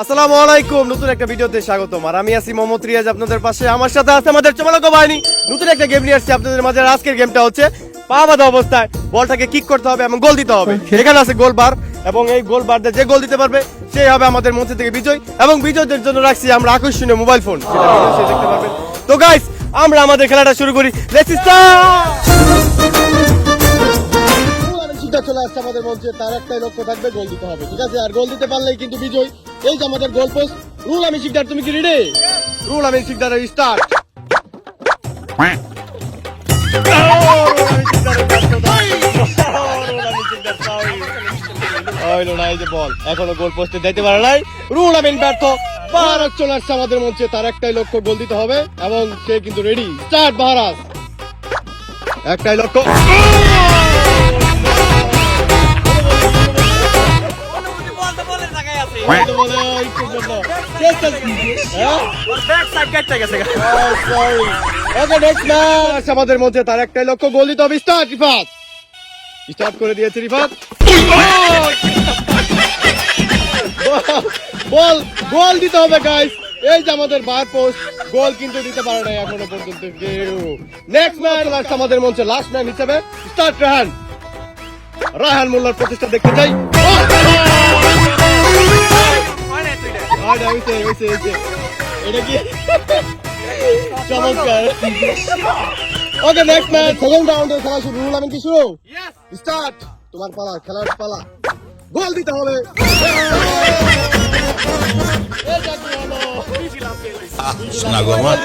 আসসালামু আলাইকুম নতুন একটা ভিডিওতে স্বাগতম। আর আমি আছি মোহাম্মদ রিয়াজ আপনাদের পাশে। আমার সাথে আছে আমাদের চমালক বাহিনী। নতুন একটা গেম নিয়ে আসছি আপনাদের মাঝে। আজকের গেমটা হচ্ছে পা বাঁধা অবস্থায়। বলটাকে কিক করতে হবে এবং গোল দিতে হবে। এখানে আছে গোল বার এবং এই গোল বার যে গোল দিতে পারবে সেই হবে আমাদের মধ্যে থেকে বিজয় এবং বিজয়দের জন্য রাখছি আমরা আকর্ষণীয় মোবাইল ফোন দেখতে পারবেন তো গাইস আমরা আমাদের খেলাটা শুরু করি। লেটস সিদ্ধা চলে আসছে আমাদের মঞ্চে তার একটাই লক্ষ্য থাকবে গোল দিতে হবে। ঠিক আছে? আর গোল দিতে পারলেই কিন্তু বিজয় এই যে আমাদের গোল পোস্ট রুল আমি শিকদার তুমি কি রেডি রুল আমি শিকদার স্টার্ট বল এখনও গোল পোস্টে দিতে পারে নাই। রুল আমিন ব্যর্থ। ভারত চলে আসছে আমাদের মঞ্চে তার একটাই লক্ষ্য গোল দিতে হবে এবং সে কিন্তু রেডি স্টার্ট ভারত। একটাই লক্ষ্য। ম্যাচ মধ্যে তার লক্ষ্য গোল দিতে হবে স্টার্ট করে দিয়েছে গোল দিতে হবে গাইস এই যে আমাদের বার পোস্ট গোল কিন্তু দিতে পারে না এখনও পর্যন্ত কেউ নেক্সট ম্যাচ আমাদের মঞ্চে লাস্ট ম্যান হিসেবে স্টার্ট রাহান রাহান মোল্লার প্রতিষ্ঠা দেখতে চাই। এটা কি? চমৎকার। ওকে নেক্সট ম্যাচ সেকেন্ড রাউন্ডে খেলা শুরু। রুল আমি কি শুরু? স্টার্ট তোমার পালা খেলার পালা। গোল দিতে হবে। শোনা আমার।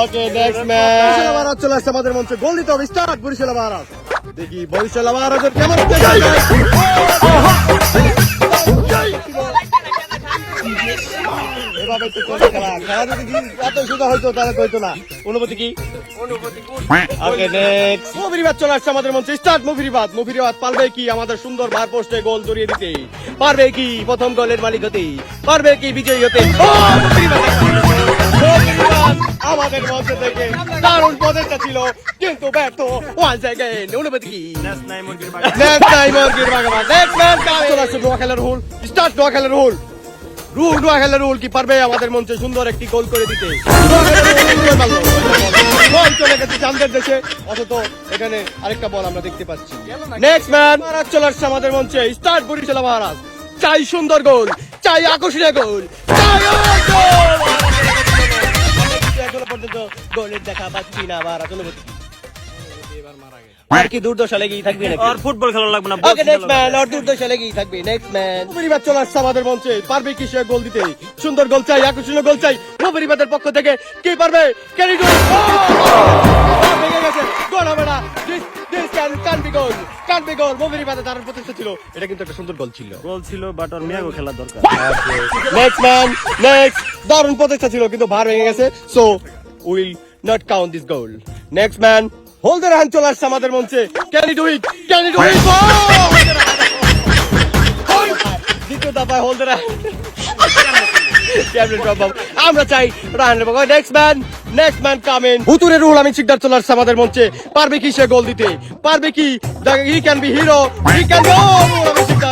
ওকে নেক্সট ম্যাচ ভারত চলে আসছে আমাদের মঞ্চে। গোল দিতে হবে। স্টার্ট বরিশাল ভারত দেখি বরিশাল ভারতের কেমন এভাবে তো চলছে খেলা। খেলা যদি এত সোজা হইতো তাহলে কইতো না। অনুভূতি কি? ওকে নেক্সট মুভিরিবাদ চলে আসছে আমাদের মঞ্চে। স্টার্ট পারবে কি আমাদের সুন্দর বার পোস্টে গোল জড়িয়ে দিতে? পারবে কি প্রথম গোলের মালিক হতে? পারবে কি বিজয়ী হতে? ও! আমাদের মধ্যে থেকে দারুণ প্রচেষ্টা ছিল কিন্তু ব্যর্থ ওয়ান সেকেন্ড অনুভূতি কি? নেক্সট টাইম মুরগির বাগান। নেক্সট ম্যাচ চলে আসছে নোয়া খেলার রুল। স্টার্ট নোয়া খেলার রুল। রুল নোয়া খেলার রুল কি পারবে আমাদের মঞ্চে সুন্দর একটি গোল করে দিতে? গোল চলে গেছে চান্দের দেশে অথচ এখানে আরেকটা বল আমরা দেখতে পাচ্ছি। নেক্সট ম্যান মহারাজ চলে আসছে আমাদের মঞ্চে। স্টার্ট বরিশাল মহারাজ চাই সুন্দর গোল চাই আকর্ষণীয় গোল চাই গোল! পর্যন্ত গোলের দেখা পাচ্ছি না মহারাজ অনুভূতি আর কি দুর্দশা লেগেই থাকবে নাকি? আর ফুটবল খেলা লাগবে না ওকে নেক্সট ম্যান আর দুর্দশা লেগেই থাকবে। নেক্সট ম্যান পরিবার চলে আসছে আমাদের মঞ্চে। পারবে কি সে গোল দিতে? সুন্দর গোল চাই আকর্ষণীয় গোল চাই। পরিবারের পক্ষ থেকে কে পারবে? ক্যারি গোল ভেঙে গেছে। গোল হবে না। প্রতিষ্ঠা ছিল। এটা কিন্তু একটা সুন্দর গোল ছিল। গোল ছিল বাট আর মিয়াগো খেলা দরকার। নেক্সট ম্যান নেক্সট দারুণ প্রচেষ্টা ছিল কিন্তু ভার ভেঙে গেছে। So will not count this goal. Man holder hand চলে আসছে আমাদের মঞ্চে। Can it weak can it weak দ্বিতীয় দফায় হোল্ডার আমরা চাই রাহানের বাবা next man next man come on হুতুরে Ruhul আসছে আমাদের মঞ্চে। পারবে কি সে গোল দিতে? পারবে কি? He can be hero he can be Ruhul মঞ্চ থেকে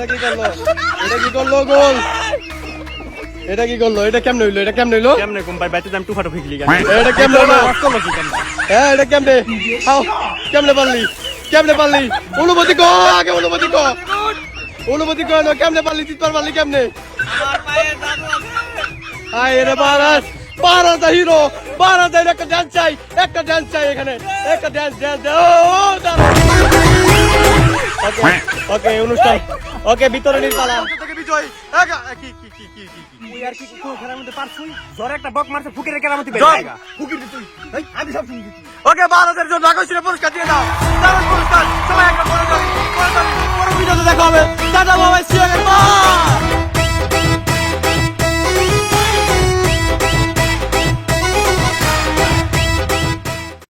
এটা কি করল? এটা কি করল গোল? এটা কি করল? এটা কেমনে হইল? এটা কেমনে হইল? কেমনে কোন বাইতে দাম টু ফাটো ফিকলি এটা কেমনে হইল হ্যাঁ এটা কেমনে? হাও কেমনে পারলি? কেমনে পারলি? অনুমতি কো আগে অনুমতি কো। অনুমতি কো না কেমনে পারলি? চিৎকার পারলি কেমনে? আয় রে বারাস বারাস হিরো বারাস একটা ডান্স চাই একটা ডান্স চাই এখানে একটা ডান্স ডান্স ও ওকে ওকে অনুষ্ঠান। ওকে ভিতরে পালা থেকে বিজয় কি কি কি কি কি তুই আর কি কোন খেলার মধ্যে পারছুই জ্বর একটা বক মারছে ফুকের খেলার মধ্যে জয়। ফুকির তুই এই, আমি সব শুনি ওকে ভারতের জন্য আকর্ষণীয় পুরস্কার দিয়ে দাও দারুণ পুরস্কার সবাই একটা দেখা হবে টাটা